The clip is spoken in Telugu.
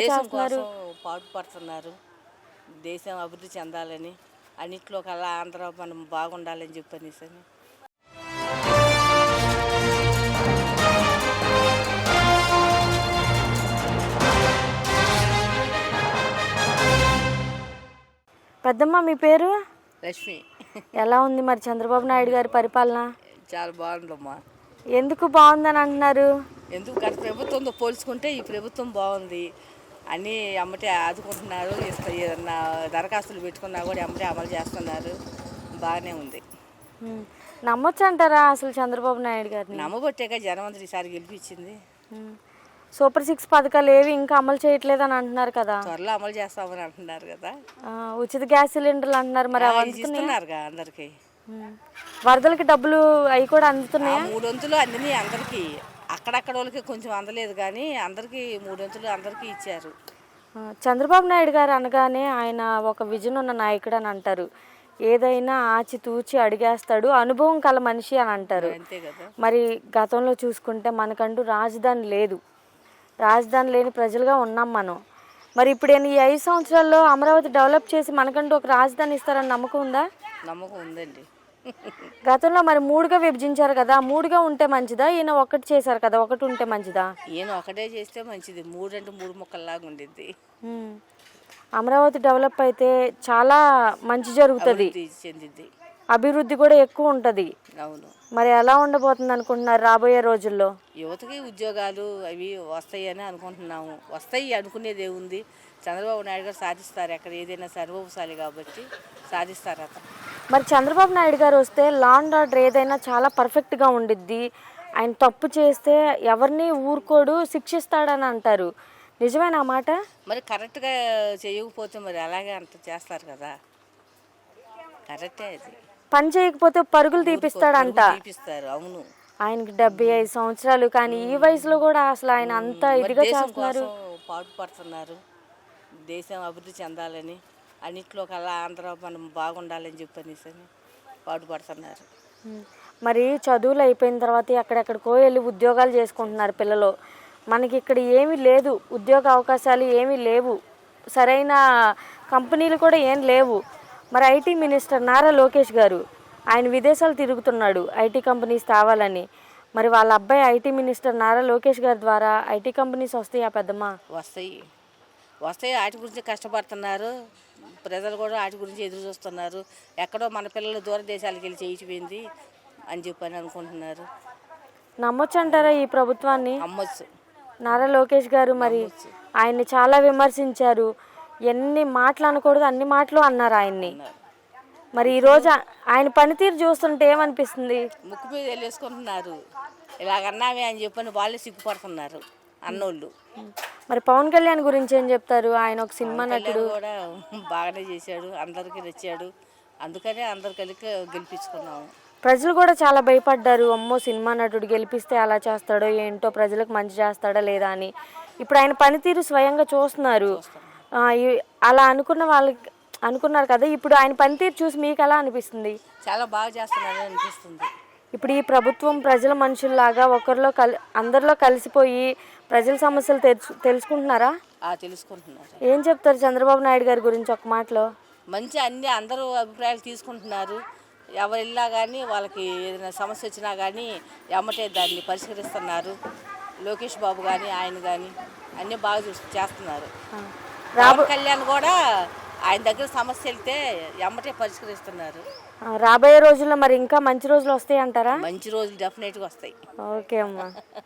దేశం కోసం పాటుపడుతున్నారు. దేశం అభివృద్ధి చెందాలని అన్నిట్లో కల్లా ఆంధ్ర మనం బాగుండాలని చెప్పనేసి పెద్దమ్మ మీ పేరు? లక్ష్మి. ఎలా ఉంది మరి చంద్రబాబు నాయుడు గారి పరిపాలన? చాలా బాగుందమ్మా. ఎందుకు బాగుందని అంటున్నారు? ఎందుకు గత ప్రభుత్వంతో పోల్చుకుంటే ఈ ప్రభుత్వం బాగుంది. అన్నీ అమ్మటే ఆదుకుంటున్నారు. ఏదన్నా దరఖాస్తులు పెట్టుకున్నా కూడా అమ్మటే అమలు చేస్తున్నారు. బాగానే ఉంది. నమ్మొచ్చు అంటారా అసలు చంద్రబాబు నాయుడు గారిని? నమ్మబట్టేగా జనమంత్రి ఈసారి గెలిపించింది. సూపర్ సిక్స్ పథకాలు ఏవి ఇంకా అమలు చేయట్లేదని అంటున్నారు కదా. త్వరలో అమలు చేస్తామని అంటున్నారు కదా. ఉచిత గ్యాస్ సిలిండర్లు అంటున్నారు మరి ఇస్తున్నారుగా అందరికీ. వరదలకి డబ్బులు అవి కూడా అందుతున్నాయా? మూడు వంతులు అందినాయి అందరికీ. అక్కడక్కడ వాళ్ళకి కొంచెం అందలేదు కానీ అందరికీ మూడు వంతులు అందరికీ ఇచ్చారు. చంద్రబాబు నాయుడు గారు అనగానే ఆయన ఒక విజన్ ఉన్న నాయకుడు అని అంటారు. ఏదైనా ఆచి తూచి అడిగేస్తాడు అనుభవం కల మనిషి అని అంటారు. మరి గతంలో చూసుకుంటే మనకంటూ రాజధాని లేదు. రాజధాని లేని ప్రజలుగా ఉన్నాం మనం. మరి ఇప్పుడు ఈయన ఈ ఐదు సంవత్సరాల్లో అమరావతి డెవలప్ చేసి మనకంటూ ఒక రాజధాని ఇస్తారని నమ్మకం ఉందా? నమ్మకం ఉందండి. గతంలో మరి మూడుగా విభజించారు కదా మూడుగా ఉంటే మంచిదా? ఈయన ఒకటి చేశారు కదా ఒకటి ఉంటే మంచిదా? ఈయన ఒకటే చేస్తే మంచిది. మూడు అంటే మూడు ముక్కల్లాగా ఉండిద్ది. ఉమ్. అమరావతి డెవలప్ అయితే చాలా మంచి జరుగుతుంది. అభివృద్ధి చెందిద్ది. అభివృద్ధి కూడా ఎక్కువ ఉంటుంది. అవును. మరి ఎలా ఉండబోతుంది అనుకుంటున్నారు రాబోయే రోజుల్లో? యువతకి ఉద్యోగాలు అవి వస్తాయి అని అనుకుంటున్నాము. వస్తాయి అనుకునేది ఏముంది? చంద్రబాబు నాయుడు గారు సాధిస్తారు ఎక్కడ ఏదైనా సర్వోపశాలి కాబట్టి సాధిస్తారు అతను. మరి చంద్రబాబు నాయుడు గారు వస్తే లా అండ్ ఆర్డర్ ఏదైనా చాలా పర్ఫెక్ట్గా ఉండిద్ది. ఆయన తప్పు చేస్తే ఎవరిని ఊరుకోడు శిక్షిస్తాడని అంటారు. నిజమేనా మాట? మరి కరెక్ట్గా చేయకపోతే మరి అలాగే అంత చేస్తారు కదా. కరెక్టే అది. పని చేయకపోతే పరుగులు తీపిస్తాడంట. తీపిస్తారు అవును. ఆయనకి డెబ్బై ఐదు సంవత్సరాలు కానీ ఈ వయసులో కూడా అసలు ఆయన అంత ఇదిగా చేస్తున్నారు. కోసం పాటుపడుతున్నారు. దేశం అభివృద్ధి చెందాలని. అన్నిట్లో కల్లా ఆంధ్ర మనం బాగుండాలని చెప్పనేసి పాటుపడుతున్నారు. మరి చదువులు అయిపోయిన తర్వాత ఎక్కడెక్కడికో వెళ్ళి ఉద్యోగాలు చేసుకుంటున్నారు పిల్లలు. మనకి ఇక్కడ ఏమీ లేదు. ఉద్యోగ అవకాశాలు ఏమీ లేవు. సరైన కంపెనీలు కూడా ఏం లేవు. మరి ఐటీ మినిస్టర్ నారా లోకేష్ గారు ఆయన విదేశాలు తిరుగుతున్నాడు ఐటీ కంపెనీస్ తేవాలని. మరి వాళ్ళ అబ్బాయి ఐటీ మినిస్టర్ నారా లోకేష్ గారి ద్వారా ఐటీ కంపెనీస్ వస్తాయా పెద్దమ్మ? వస్తాయి. వస్తాయి వాటి గురించి కష్టపడుతున్నారు. ప్రజలు కూడా వాటి గురించి ఎదురు చూస్తున్నారు. ఎక్కడో మన పిల్లలు దూర దేశాలకు వెళ్ళి చేయించిపోయింది అని చెప్పని అనుకుంటున్నారు. నమ్మొచ్చు అంటారా ఈ ప్రభుత్వాన్ని? అమ్మొచ్చు నారా లోకేష్ గారు మరి ఆయన్ని చాలా విమర్శించారు. ఎన్ని మాటలు అనకూడదు అన్ని మాటలు అన్నారు ఆయన్ని. మరి ఈ రోజు ఆ- ఆయన పనితీరు చూస్తుంటే ఏమనిపిస్తుంది? ముక్కు మీద వెళ్ళేసుకుంటున్నారు. ఇలాగన్నామే అని చెప్పని వాళ్ళే సిగ్గుపడుతున్నారు. అన్నోళ్ళు. మరి పవన్ కళ్యాణ్ గురించి ఏం చెప్తారు? ఆయన ఒక సినిమా నటుడు. కూడా బాగానే చేశాడు అందరికీ నచ్చాడు. అందుకనే అందరు కలిసి గెలిపించుకున్నాము. ప్రజలు కూడా చాలా భయపడ్డారు. అమ్మో సినిమా నటుడు గెలిపిస్తే అలా చేస్తాడో ఏంటో ప్రజలకు మంచి చేస్తాడా లేదా అని. ఇప్పుడు ఆయన పనితీరు స్వయంగా చూస్తున్నారు. అలా అనుకున్న వాళ్ళకి అనుకున్నారు కదా ఇప్పుడు ఆయన పనితీరు చూసి మీకు ఎలా అనిపిస్తుంది? చాలా బాగా చేస్తున్నారని అనిపిస్తుంది. ఇప్పుడు ఈ ప్రభుత్వం ప్రజల మనుషుల్లాగా ఒకరిలో కలి అందరిలో కలిసిపోయి ప్రజల సమస్యలు తెలుసు తెలుసుకుంటున్నారా? ఆ తెలుసుకుంటున్నారు. ఏం చెప్తారు చంద్రబాబు నాయుడు గారి గురించి ఒక మాటలో? మంచి అన్ని అందరూ అభిప్రాయాలు తీసుకుంటున్నారు. ఎవరు వెళ్ళినా కానీ వాళ్ళకి ఏదైనా సమస్య వచ్చినా కానీ ఎమ్మటే దాన్ని పరిష్కరిస్తున్నారు. లోకేష్ బాబు కానీ ఆయన కానీ అన్నీ బాగా చూసి చేస్తున్నారు. పవన్ కళ్యాణ్ కూడా ఆయన దగ్గర సమస్య వెళ్తే ఎమ్మటే పరిష్కరిస్తున్నారు. రాబోయే రోజుల్లో మరి ఇంకా మంచి రోజులు వస్తాయి అంటారా మంచి రోజులు డెఫినెట్గా వస్తాయి. ఓకే అమ్మా.